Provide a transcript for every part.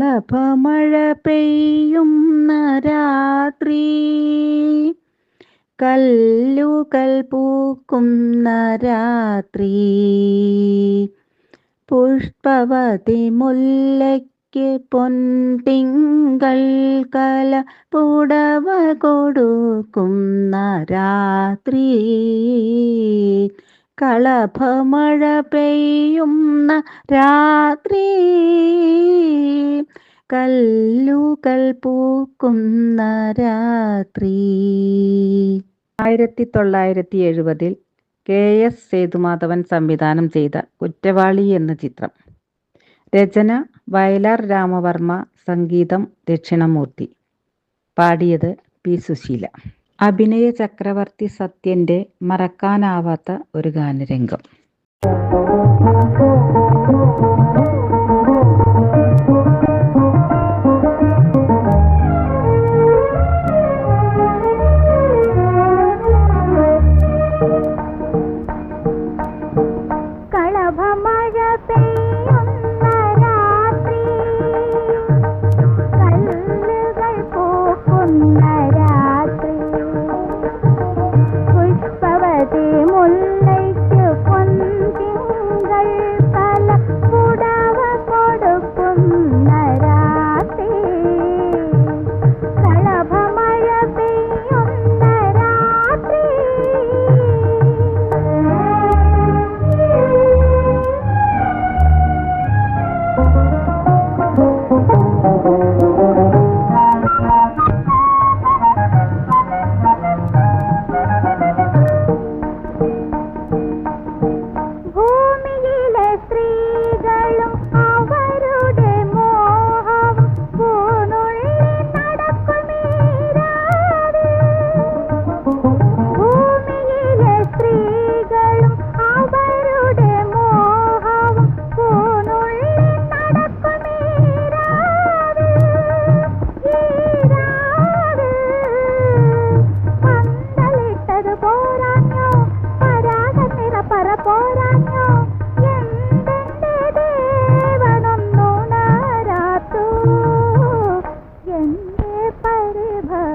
കളഭമഴ പെയ്യുന്ന രാത്രി കല്ലുകൾ പൂക്കുന്ന രാത്രി പുഷ്പവതി മുല്ലയ്ക്ക് പൊൻതിങ്കൾ കല പുടവ കൊടുക്കുന്ന രാത്രി കളഭമഴ പെയ്യുന്ന രാത്രി കല്ലുകൾ പൂക്കുന്ന രാത്രി. ആയിരത്തി തൊള്ളായിരത്തി എഴുപതിൽ കെ എസ് സേതുമാധവൻ സംവിധാനം ചെയ്ത കുറ്റവാളി എന്ന ചിത്രം. രചന വയലാർ രാമവർമ്മ സംഗീതം ദക്ഷിണമൂർത്തി. പാടിയത് പി സുശീല. അഭിനയ ചക്രവർത്തി സത്യന്റെ മറക്കാനാവാത്ത ഒരു ഗാനരംഗം.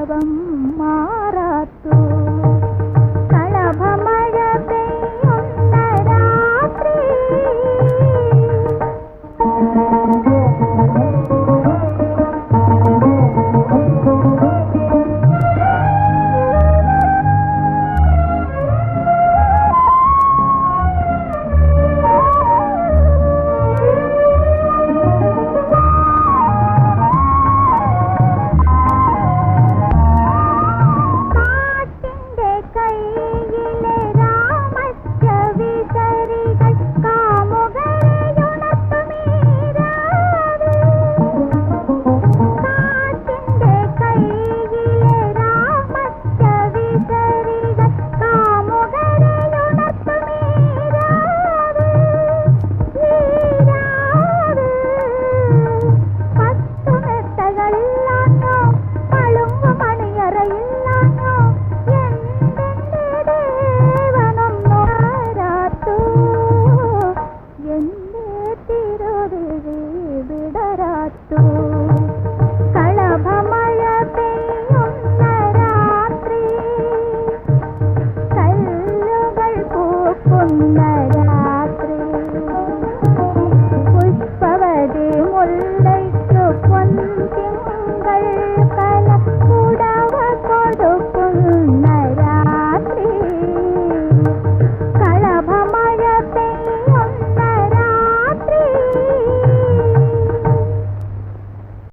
सर्वम्